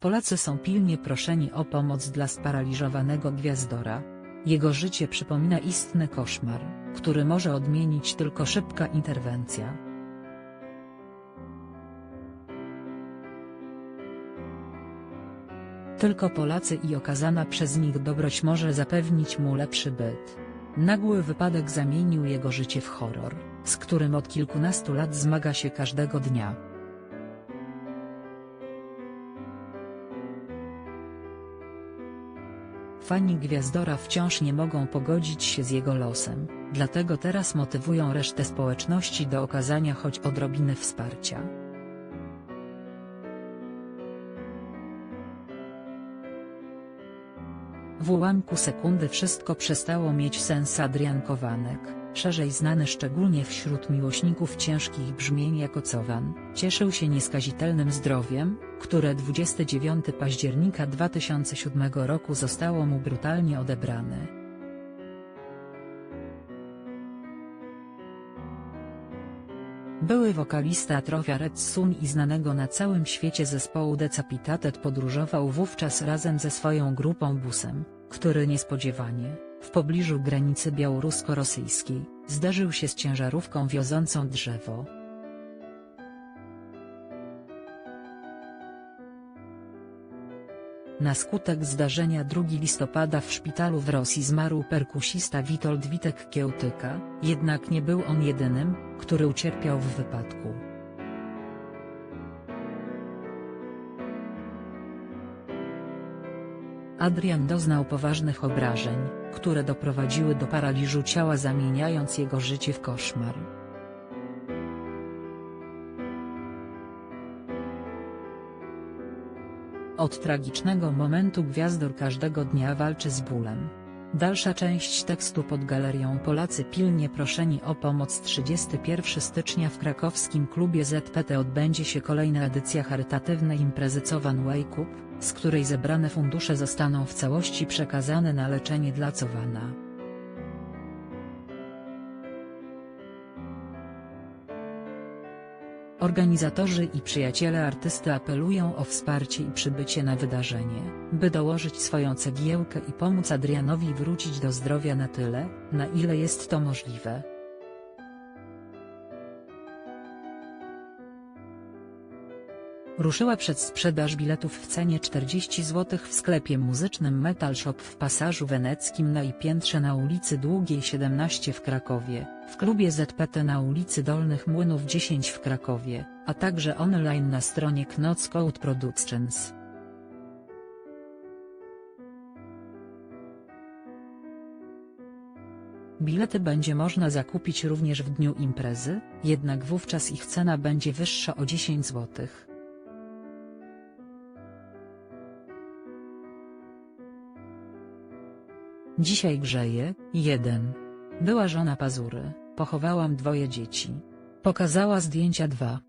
Polacy są pilnie proszeni o pomoc dla sparaliżowanego gwiazdora. Jego życie przypomina istny koszmar, który może odmienić tylko szybka interwencja. Tylko Polacy i okazana przez nich dobroć może zapewnić mu lepszy byt. Nagły wypadek zamienił jego życie w horror, z którym od kilkunastu lat zmaga się każdego dnia. Fani Gwiazdora wciąż nie mogą pogodzić się z jego losem, dlatego teraz motywują resztę społeczności do okazania choć odrobiny wsparcia. W ułamku sekundy wszystko przestało mieć sens Adrian Kowanek, szerzej znany szczególnie wśród miłośników ciężkich brzmień jako Cowan, cieszył się nieskazitelnym zdrowiem, które 29 października 2007 roku zostało mu brutalnie odebrane. Były wokalista Trofia Red Sun i znanego na całym świecie zespołu Decapitated podróżował wówczas razem ze swoją grupą busem, który niespodziewanie, w pobliżu granicy białorusko-rosyjskiej, zderzył się z ciężarówką wiozącą drzewo. Na skutek zdarzenia 2 listopada w szpitalu w Rosji zmarł perkusista Witold Witek Kiełtyka, jednak nie był on jedynym, który ucierpiał w wypadku. Adrian doznał poważnych obrażeń, które doprowadziły do paraliżu ciała zamieniając jego życie w koszmar. Od tragicznego momentu gwiazdor każdego dnia walczy z bólem. Dalsza część tekstu pod galerią Polacy pilnie proszeni o pomoc 31 stycznia w krakowskim klubie ZPT odbędzie się kolejna edycja charytatywnej imprezy Cowan Wake Up, z której zebrane fundusze zostaną w całości przekazane na leczenie dla Cowana. Organizatorzy i przyjaciele artysty apelują o wsparcie i przybycie na wydarzenie, by dołożyć swoją cegiełkę i pomóc Adrianowi wrócić do zdrowia na tyle, na ile jest to możliwe. Ruszyła przedsprzedaż biletów w cenie 40 zł w sklepie muzycznym Metal Shop w Pasażu Weneckim na i piętrze na ulicy Długiej 17 w Krakowie, w klubie ZPT na ulicy Dolnych Młynów 10 w Krakowie, a także online na stronie Knots Code Productions. Bilety będzie można zakupić również w dniu imprezy, jednak wówczas ich cena będzie wyższa o 10 złotych. Dzisiaj grzeje, jeden. Była żona Pazury, pochowałam dwoje dzieci. Pokazała zdjęcia dwa.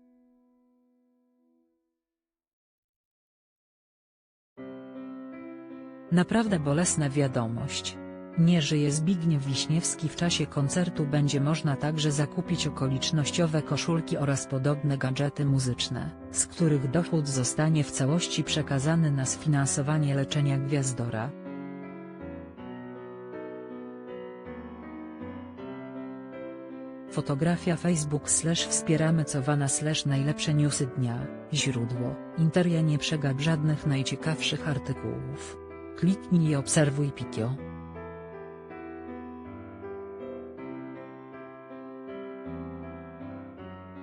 Naprawdę bolesna wiadomość. Nie żyje Zbigniew Wiśniewski w czasie koncertu będzie można także zakupić okolicznościowe koszulki oraz podobne gadżety muzyczne, z których dochód zostanie w całości przekazany na sfinansowanie leczenia Gwiazdora. Fotografia Facebook slash wspieramy Cowana slash najlepsze newsy dnia, źródło, Interia nie przegap żadnych najciekawszych artykułów. Kliknij i obserwuj Pikio.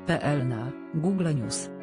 PL na Google News